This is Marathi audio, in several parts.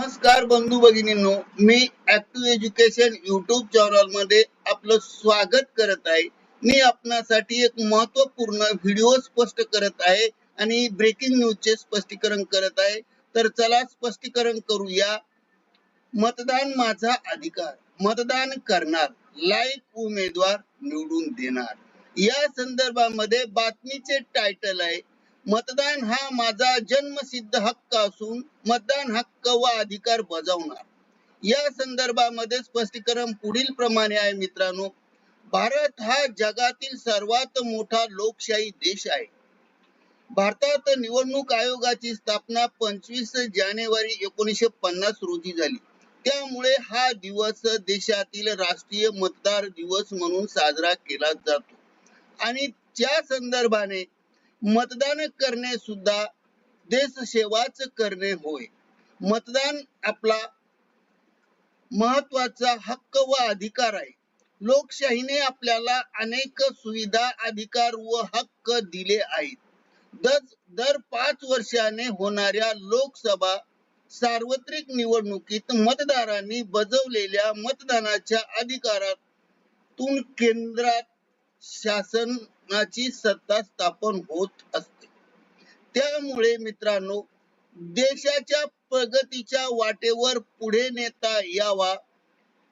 नमस्कार बंधू भगिनींनो मी ऍक्टिव्ह एज्युकेशन युट्यूब चॅनलमध्ये आपलं स्वागत करत आहे. मी आपणासाठी एक महत्त्वपूर्ण व्हिडिओ स्पष्ट करत आहे आणि ब्रेकिंग न्यूजचे स्पष्टीकरण करत आहे. तर चला स्पष्टीकरण करूया. मतदान माझा अधिकार मतदान करणार लाईक उमेदवार निवडून देणार. या संदर्भामध्ये बातमीचे टायटल आहे मतदान हा माझा जन्मसिद्ध हक्क असून मतदान हक्क व अधिकार बजावणार. या संदर्भामध्ये स्पष्टीकरण पुढील प्रमाणे आहे मित्रांनो. भारत हा जगातील सर्वात मोठा लोकशाही देश आहे. भारतात निवडणूक आयोगाची स्थापना पंचवीस जानेवारी एकोणीसशे पन्नास रोजी झाली. त्यामुळे हा दिवस देशातील राष्ट्रीय मतदार दिवस म्हणून साजरा केला जातो. आणि त्या संदर्भाने मतदान करणे सुद्धा देशसेवाच करणे होय. मतदान आपला महत्त्वाचा हक्क व अधिकार आहे. लोकशाहीने आपल्याला अनेक सुविधा अधिकार व हक्क दिले आहेत. दर दर पाच वर्षाने होणाऱ्या लोकसभा सार्वत्रिक निवडणुकीत मतदारांनी बजावलेल्या मतदानाच्या अधिकारातून केंद्रात शासनाची सत्ता स्थापन होत असते. त्यामुळे मित्रांनो देशाच्या प्रगतीच्या वाटेवर पुढे नेता यावा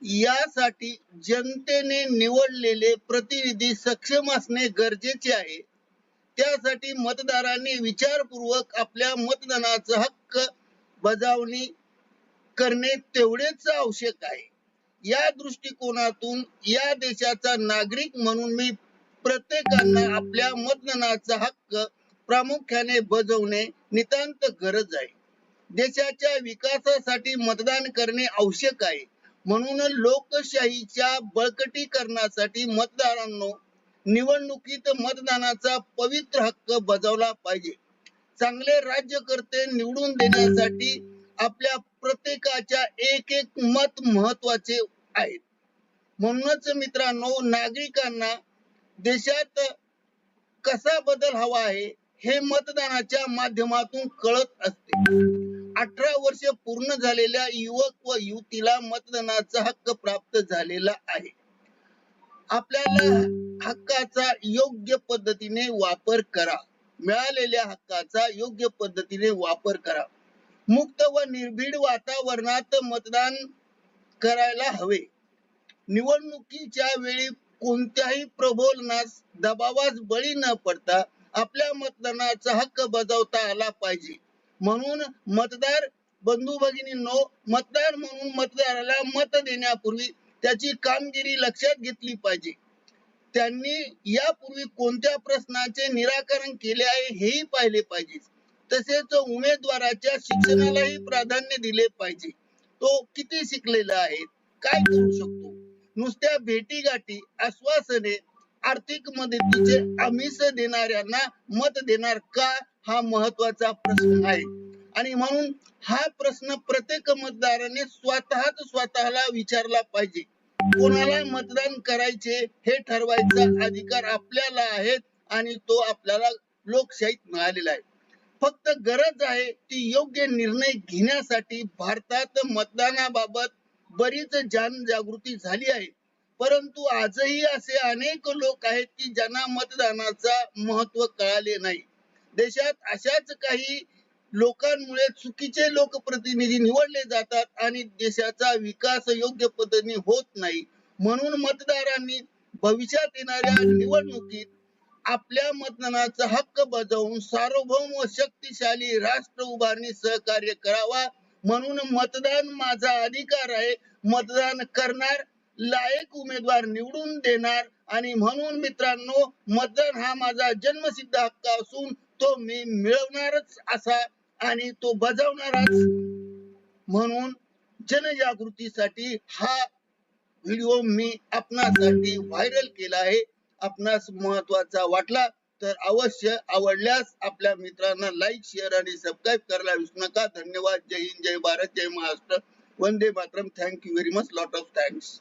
यासाठी जनतेने निवडलेले प्रतिनिधी सक्षम असणे गरजेचे आहे. त्यासाठी मतदारांनी विचारपूर्वक आपल्या मतदानाचा हक्क बजावणी करणे तेवढेच आवश्यक आहे. या दृष्टिकोनातून या देशाचा नागरिक म्हणून मी प्रत्येकांना आपल्या मतदानाचा हक्क प्रामुख्याने बजावणे नितांत गरज आहे. देशाच्या विकासासाठी मतदान करणे आवश्यक आहे. म्हणून लोकशाहीच्या बळकटीकरणासाठी मतदारांनो निवडणुकीत मतदानाचा पवित्र हक्क बजावला पाहिजे. चांगले राज्यकर्ते निवडून देण्यासाठी आपल्या प्रत्येकाच्या एक एक मत महत्त्वाचे आहेत. म्हणूनच मित्रांनो नागरिकांना देशात कसा बदल हवा आहे हे मतदानाच्या माध्यमातून कळत असते. अठरा वर्ष पूर्ण झालेल्या युवक व युवतीला मतदानाचा हक्क प्राप्त झालेला आहे. आपल्याला हक्काचा योग्य पद्धतीने वापर करा. मिळालेल्या हक्काचा योग्य पद्धतीने वापर करा. मुक्त व निर्भीड वातावरणात मतदान करायला हवे. निवडणुकीच्या वेळी कोणत्याही प्रबोलनास दबावास बळी न पडता आपल्या मतदानाचा हक्क बजावता आला पाहिजे. म्हणून मतदार बंधू भगिनींनो मतदार म्हणून मतदाराला मत देण्यापूर्वी त्याची कामगिरी लक्षात घेतली पाहिजे. त्यांनी यापूर्वी कोणत्या प्रश्नाचे निराकरण केले आहे हेही पाहिले पाहिजे. तसेच उमेदवाराच्या शिक्षणालाही प्राधान्य दिले पाहिजे. तो किती शिकलेला आहे? काय करू शकतो? नुसत्या भेटीगाठी आश्वासने आर्थिक मदतीचे आमिष देणाऱ्यांना मत देणार का हा महत्त्वाचा प्रश्न आहे. आणि म्हणून हा प्रश्न प्रत्येक मतदाराने स्वतःच स्वतःला विचारला पाहिजे. कोणाला मतदान करायचे हे ठरवायचा अधिकार आपल्याला आहे आणि तो आपल्याला लोकशाहीत मिळालेला आहे. फक्त गरज आहे ती योग्य निर्णय घेण्यासाठी भारतात मतदानाबाबत बरीच जनजागृती झाली आहे. परंतु आजही असे अनेक लोक आहेत की ज्यांना मतदानाचा महत्त्व कळाले नाही. देशात अशाच काही लोकांमुळे चुकीचे लोकप्रतिनिधी निवडले जातात आणि देशाचा विकास योग्य पद्धतीने होत नाही. म्हणून मतदारांनी भविष्यात येणाऱ्या निवडणुकीत आपल्या मतदानाचा हक्क बजावून सार्वभौम व शक्तिशाली राष्ट्र उभारणी सहकार्य करावा म्हणून मतदान माझा अधिकार आहे. मतदान करणार लायक उमेदवार निवडून देणार आणि म्हणून मित्रांनो मतदान हा माझा जन्मसिद्ध हक्क असून तो मी मिळवणारच असा आणि तो बजावणारच. म्हणून जनजागृतीसाठी हा व्हिडिओ मी आपणासाठी व्हायरल केला आहे. आपणास महत्त्वाचा वाटला तर अवश्य आवडल्यास आपल्या मित्रांना लाईक शेअर आणि सबस्क्राईब करायला विसरू नका. धन्यवाद. जय हिंद जय भारत जय महाराष्ट्र. वंदे Mataram. Thank you very much lot of thanks